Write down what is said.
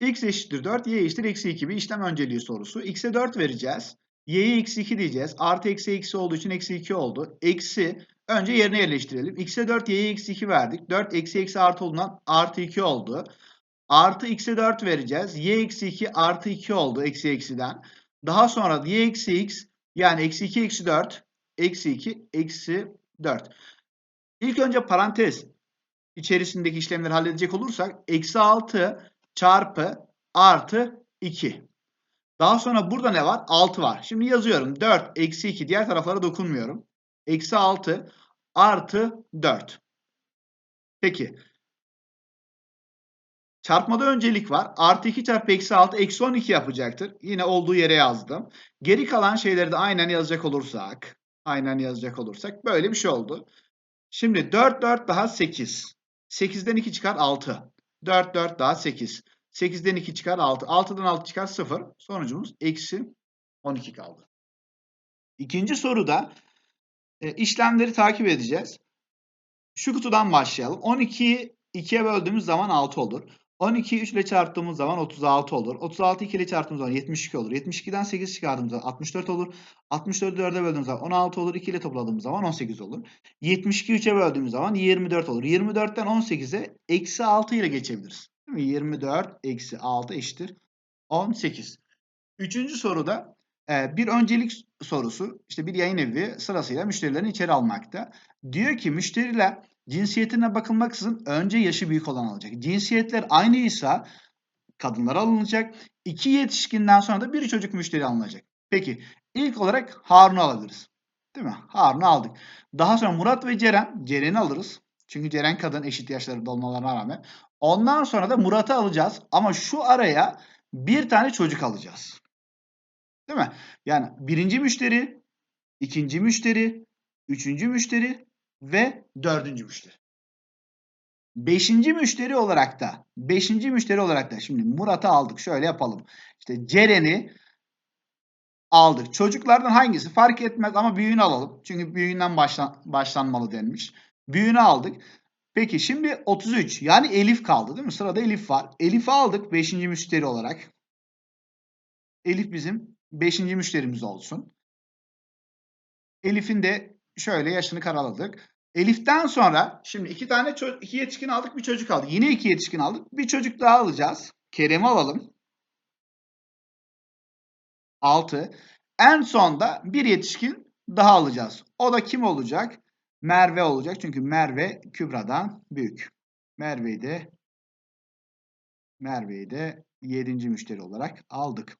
x eşittir 4, y eşittir eksi 2 bir işlem önceliği sorusu. x'e 4 vereceğiz. y'ye eksi 2 diyeceğiz. Artı eksi eksi olduğu için eksi 2 oldu. Eksi önce yerine yerleştirelim. x'e 4, y'ye eksi 2 verdik. 4 eksi eksi artı olduğundan artı 2 oldu. Artı x'e 4 vereceğiz. y eksi 2 artı 2 oldu eksi eksiden. Daha sonra y eksi x yani eksi 2 eksi 4 eksi 2 eksi 4. İlk önce parantez içerisindeki işlemleri halledecek olursak eksi 6 çarpı artı 2. Daha sonra burada ne var? 6 var. Şimdi yazıyorum. 4 eksi 2 diğer taraflara dokunmuyorum. Eksi 6 artı 4. Peki. Çarpmada öncelik var. Artı 2 çarpı eksi 6 eksi 12 yapacaktır. Yine olduğu yere yazdım. Geri kalan şeyleri de aynen yazacak olursak. Aynen yazacak olursak. Böyle bir şey oldu. Şimdi 4 4 daha 8. 8'den 2 çıkar 6. 4 4 daha 8. 8'den 2 çıkar 6. 6'dan 6 çıkar 0. Sonucumuz eksi 12 kaldı. İkinci soruda e, işlemleri takip edeceğiz. Şu kutudan başlayalım. 12'yi 2'ye böldüğümüz zaman 6 olur. 12'yi 3 ile çarptığımız zaman 36 olur. 36 2 ile çarptığımız zaman 72 olur. 72'den 8 çıkardığımız zaman 64 olur. 64'ü 4'e böldüğümüz zaman 16 olur. 2 ile topladığımız zaman 18 olur. 72 3'e böldüğümüz zaman 24 olur. 24'ten 18'e eksi 6 ile geçebiliriz. Değil mi? 24 eksi 6 eşittir 18. Üçüncü soruda e, bir öncelik sorusu. İşte bir yayın evi sırasıyla müşterilerini içeri almakta. Diyor ki müşteriler cinsiyetine bakılmaksızın önce yaşı büyük olan alacak. Cinsiyetler aynıysa kadınlar alınacak. İki yetişkinden sonra da bir çocuk müşteri alınacak. Peki ilk olarak Harun'u alabiliriz. Değil mi? Harun'u aldık. Daha sonra Murat ve Ceren. Ceren'i alırız. Çünkü Ceren kadın eşit yaşlarında olmalarına rağmen. Ondan sonra da Murat'ı alacağız. Ama şu araya bir tane çocuk alacağız. Değil mi? Yani birinci müşteri, ikinci müşteri, üçüncü müşteri ve dördüncü müşteri. Beşinci müşteri olarak da, beşinci müşteri olarak da şimdi Murat'ı aldık. Şöyle yapalım. İşte Ceren'i aldık. Çocuklardan hangisi fark etmez ama büyüğünü alalım. Çünkü büyüğünden başlan, başlanmalı denmiş. Büyüğünü aldık. Peki şimdi 33 yani Elif kaldı değil mi? Sırada Elif var. Elif'i aldık 5. müşteri olarak. Elif bizim 5. müşterimiz olsun. Elif'in de şöyle yaşını karaladık. Elif'ten sonra şimdi iki tane iki yetişkin aldık bir çocuk aldık. Yine iki yetişkin aldık. Bir çocuk daha alacağız. Kerem'i alalım. 6. En sonda bir yetişkin daha alacağız. O da kim olacak? Merve olacak. Çünkü Merve Kübra'dan büyük. Merve'yi de Merve'yi de 7. müşteri olarak aldık.